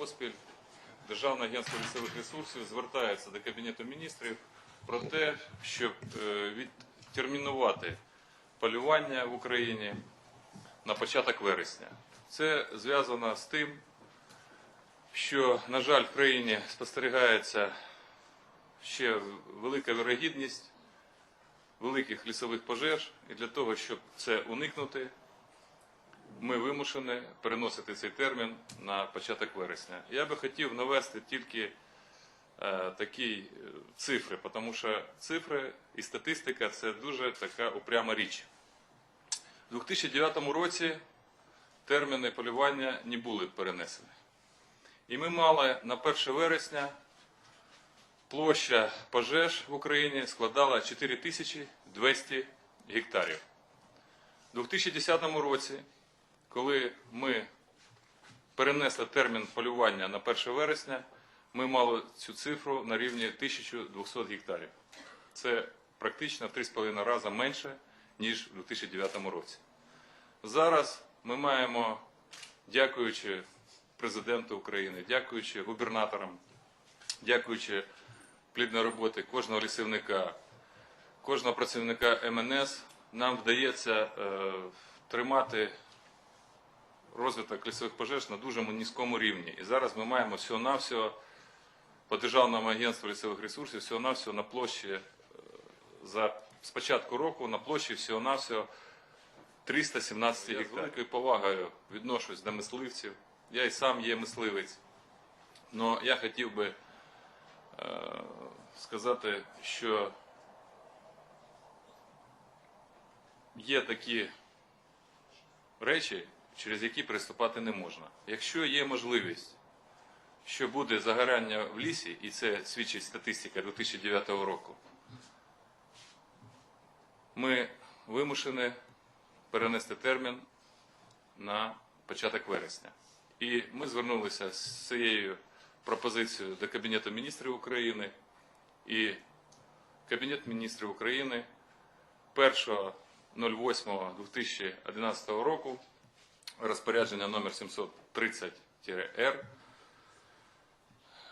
поспіль Державне агентство лісових ресурсів звертається до Кабінету міністрів про те, щоб е, відтермінувати полювання в Україні на початок вересня. Це зв'язано з тим, що, на жаль, в країні спостерігається ще велика вирогідність великих лісових пожеж, і для того, щоб це уникнути, ми вимушені переносити цей термін на початок вересня. Я би хотів навести тільки е, такі е, цифри, тому що цифри і статистика це дуже така упряма річ. У 2009 році терміни полювання не були перенесені. І ми мали на 1 вересня площа пожеж в Україні складала 4200 гектарів. У 2010 році, коли ми перенесли термін полювання на 1 вересня, ми мали цю цифру на рівні 1200 гектарів. Це практично в 3,5 рази менше, ніж у 2009 році. Зараз ми маємо, дякуючи президенту України, дякуючи губернаторам, дякуючи плідної роботи кожного лісівника, кожного працівника МНС, нам вдається е, тримати розвиток лісових пожеж на дуже низькому рівні. І зараз ми маємо всього-навсього по Державному агентству лісових ресурсів всього-навсього на площі е, за з початку року на площі всього-навсього 317 гектарів. Я з великою повагою відношусь до мисливців. Я і сам є мисливець. Але я хотів би е, сказати, що є такі речі, через які приступати не можна. Якщо є можливість, що буде загорання в лісі, і це свідчить статистика 2009 року, ми вимушені перенести термін на початок вересня. І ми звернулися з цією пропозицією до Кабінету міністрів України. І Кабінет міністрів України 1.08.2011 року розпорядження номер 730-Р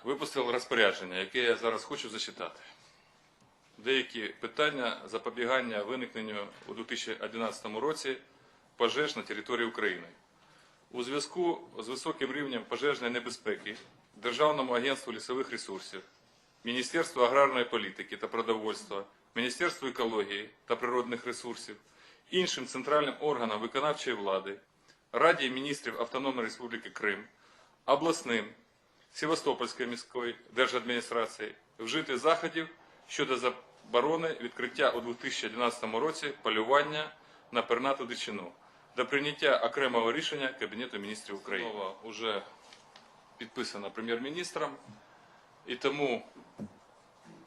випустив розпорядження, яке я зараз хочу зачитати. Деякі питання запобігання виникненню у 2011 році пожеж на території України. У зв'язку з високим рівнем пожежної небезпеки Державному агентству лісових ресурсів, Міністерству аграрної політики та продовольства, Міністерству екології та природних ресурсів, іншим центральним органам виконавчої влади, Раді міністрів Автономної Республіки Крим, обласним, Севастопольської міської держадміністрації вжити заходів щодо заборони відкриття у 2011 році полювання на пернату дичину до прийняття окремого рішення Кабінету міністрів України. Мова вже підписана прем'єр-міністром, і тому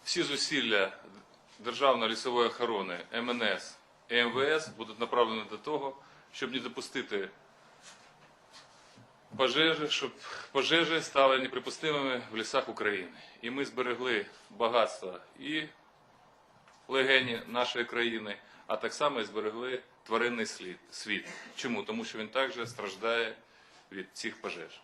всі зусилля Державної лісової охорони, МНС і МВС будуть направлені до того, щоб не допустити пожежі, щоб пожежі стали неприпустимими в лісах України. І ми зберегли багатство і легені нашої країни, а так само і зберегли тваринний світ. Чому? Тому що він також страждає від цих пожеж.